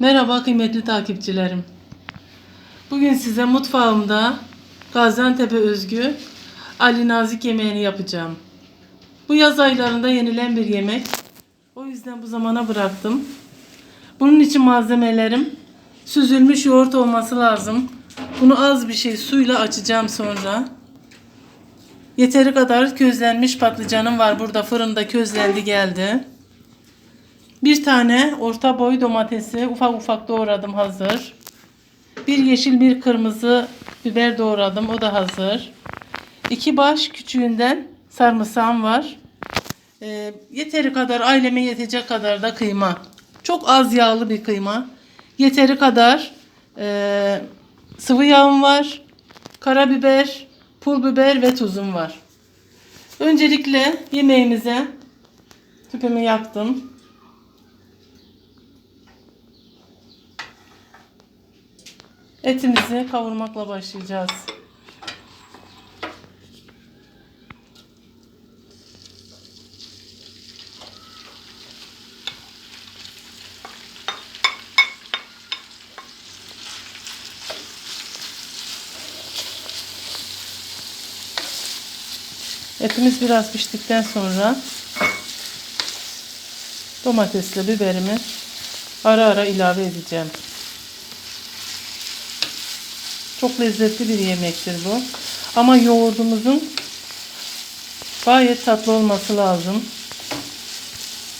Merhaba kıymetli takipçilerim. Bugün size mutfağımda Gaziantep'e özgü Ali Nazik yemeğini yapacağım. Bu yaz aylarında yenilen bir yemek. O yüzden bu zamana bıraktım. Bunun için malzemelerim süzülmüş yoğurt olması lazım. Bunu az bir şey suyla açacağım sonra. Yeteri kadar közlenmiş patlıcanım var. Burada fırında közlendi geldi. Bir tane orta boy domatesi ufak ufak doğradım hazır. Bir yeşil bir kırmızı biber doğradım o da hazır. İki baş küçüğünden sarımsağım var. Ee, yeteri kadar aileme yetecek kadar da kıyma. Çok az yağlı bir kıyma. Yeteri kadar e, sıvı yağım var. Karabiber, pul biber ve tuzum var. Öncelikle yemeğimize tüpümü yaktım. Etimizi kavurmakla başlayacağız. Etimiz biraz piştikten sonra domatesle biberimi ara ara ilave edeceğim. Çok lezzetli bir yemektir bu. Ama yoğurdumuzun gayet tatlı olması lazım.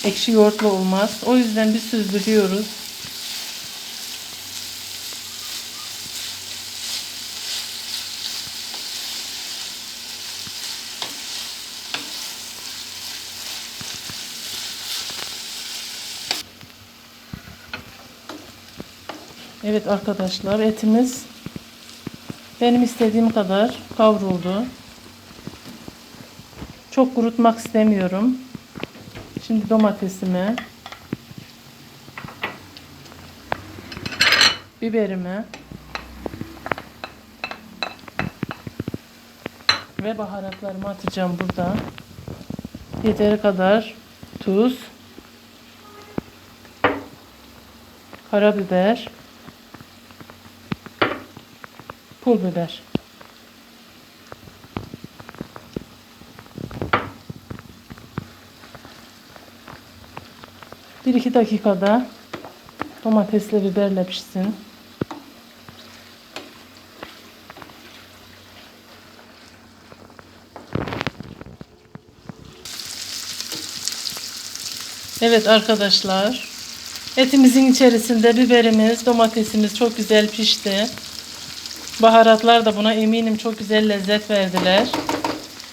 Ekşi yoğurtlu olmaz. O yüzden bir süzdürüyoruz. Evet arkadaşlar etimiz benim istediğim kadar kavruldu. Çok kurutmak istemiyorum. Şimdi domatesimi, biberimi ve baharatlarımı atacağım burada. Yeteri kadar tuz, karabiber, pul biber. Bir iki dakikada domatesle biberle pişsin. Evet arkadaşlar. Etimizin içerisinde biberimiz, domatesimiz çok güzel pişti. Baharatlar da buna eminim çok güzel lezzet verdiler.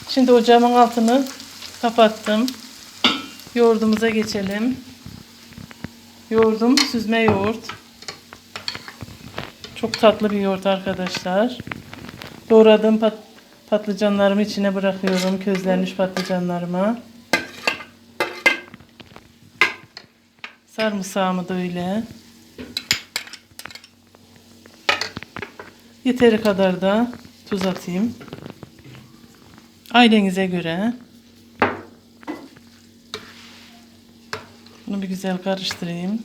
Şimdi ocağımın altını kapattım. Yoğurdumuza geçelim. Yoğurdum süzme yoğurt. Çok tatlı bir yoğurt arkadaşlar. Doğradığım pat patlıcanlarımı içine bırakıyorum. Közlenmiş patlıcanlarıma. Sarımsağımı da öyle. Yeteri kadar da tuz atayım. Ailenize göre. Bunu bir güzel karıştırayım.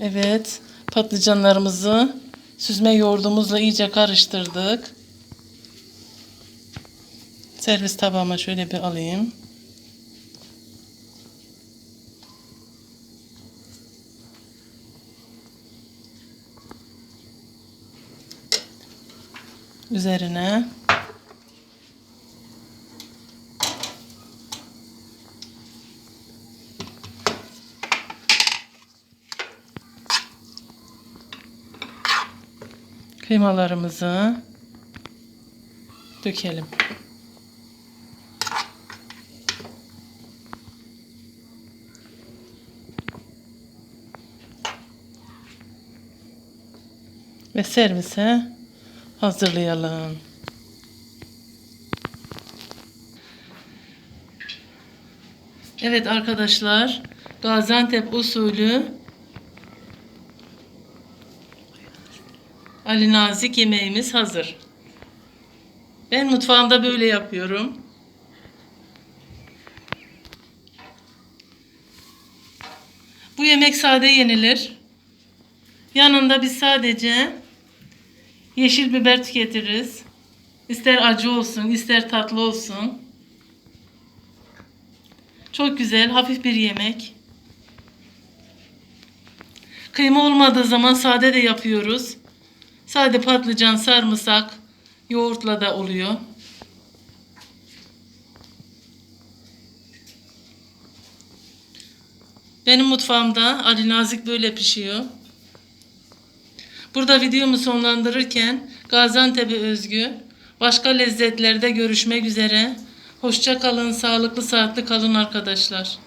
Evet, patlıcanlarımızı süzme yoğurdumuzla iyice karıştırdık. Servis tabağıma şöyle bir alayım. Üzerine kıymalarımızı dökelim. Ve servise hazırlayalım. Evet arkadaşlar Gaziantep usulü Ali Nazik yemeğimiz hazır. Ben mutfağımda böyle yapıyorum. Bu yemek sade yenilir. Yanında biz sadece yeşil biber tüketiriz. İster acı olsun, ister tatlı olsun. Çok güzel, hafif bir yemek. Kıyma olmadığı zaman sade de yapıyoruz. Sade patlıcan, sarımsak, yoğurtla da oluyor. Benim mutfağımda Ali Nazik böyle pişiyor. Burada videomu sonlandırırken Gaziantep'e özgü başka lezzetlerde görüşmek üzere. Hoşça kalın, sağlıklı, saatli kalın arkadaşlar.